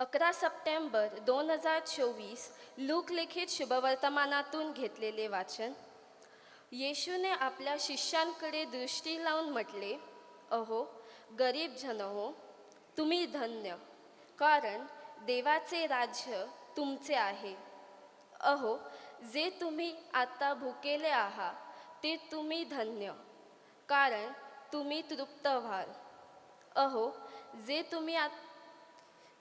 अकरा सप्टेंबर दोन हजार चोवीस लोकलिखित शुभवर्तमानातून घेतलेले वाचन येशूने आपल्या शिष्यांकडे दृष्टी लावून म्हटले अहो गरीब जन हो तुम्ही धन्य कारण देवाचे राज्य तुमचे आहे. अहो जे तुम्ही आता भुकेले आहात ते तुम्ही धन्य कारण तुम्ही तृप्त व्हाल अहो जे तुम्ही आत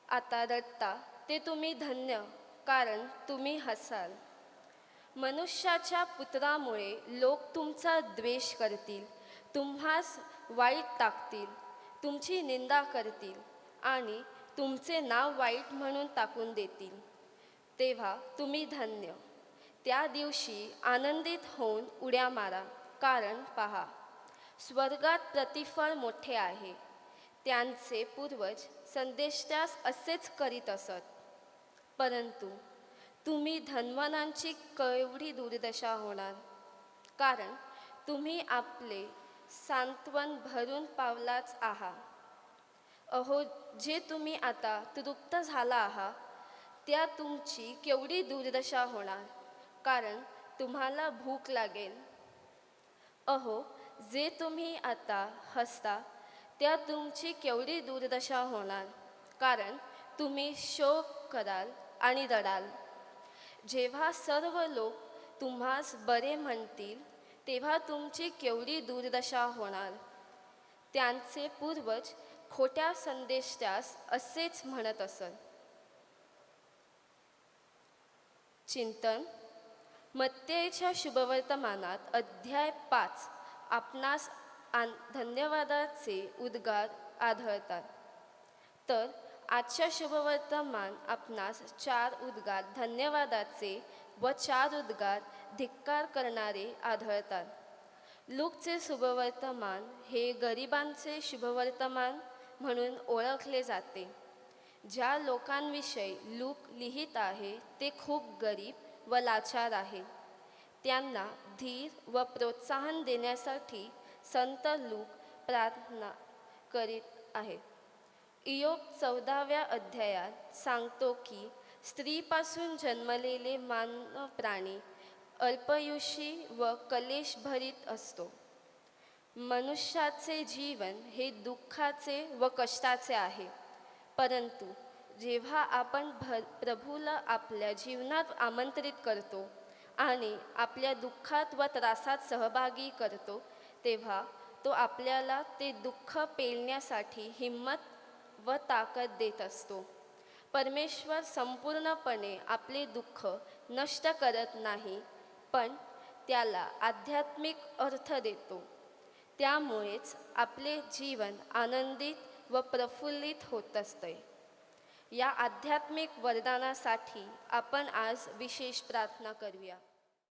आता रडता ते तुम्ही धन्य कारण तुम्ही हसाल. मनुष्याच्या पुत्रामुळे लोक तुमचा द्वेष करतील तुम्हास वाईट टाकतील तुमची निंदा करतील आणि तुमचे नाव वाईट म्हणून टाकून देतील. तेव्हा तुम्ही धन्य. त्या दिवशी आनंदित होऊन उड्या मारा कारण पहा स्वर्गात प्रतिफळ मोठे आहे. त्यांचे पूर्वज संदेशास असेच करीत असत. परंतु तुम्ही धन्वनांची केवढी दुर्दशा होणार? कारण तुम्ही आपले सांत्वन भरून पावलाच आहात. अहो जे तुम्ही आता तृप्त झाला आहात त्या तुमची केवढी दुर्दशा होणार? कारण तुम्हाला भूक लागेल. अहो जे तुम्ही आता हसता त्या तुमची केवढी दुर्दशा होणार? कारण तुम्ही शोक कराल आणि रडाल. जेव्हा सर्व लोक तुम्हास बरे म्हणतील तेव्हा तुमची केवढी दुर्दशा होणार? त्यांचे पूर्वज खोट्या संदेशास असेच म्हणत असत. चिंतन मत्तेच्या शुभवर्तमानात अध्याय पाच आपणास आन धन्यवादाचे उद्गार आढळतात. तर आजच्या शुभवर्तमान आपणास चार उद्गार धन्यवादाचे व चार उद्गार धिक्कार करणारे आढळतात. लूकचे शुभवर्तमान हे गरिबांचे शुभवर्तमान म्हणून ओळखले जाते. ज्या लोकांविषयी लूक लिहित आहे ते खूप गरीब व लाचार आहे. त्यांना धीर व प्रोत्साहन देण्यासाठी संत लूक प्रार्थना करीत आहे. इयोग चौदाव्या अध्यायात सांगतो की स्त्रीपासून जन्मलेले मानव प्राणी अल्पयुषी व कलेशभरीत असतो. मनुष्याचे जीवन हे दुःखाचे व कष्टाचे आहे. परंतु जेव्हा आपण भर प्रभूला आपल्या जीवनात आमंत्रित करतो आणि आपल्या दुःखात व त्रासात सहभागी करतो तेव्हा तो आपल्याला ते दुःख पेलण्यासाठी हिंमत व ताकद देत असतो. परमेश्वर संपूर्णपणे आपले दुःख नष्ट करत नाही पण त्याला आध्यात्मिक अर्थ देतो. त्यामुळेच आपले जीवन आनंदित व प्रफुल्लित होत असते. या आध्यात्मिक वरदानासाठी आपण आज विशेष प्रार्थना करूया.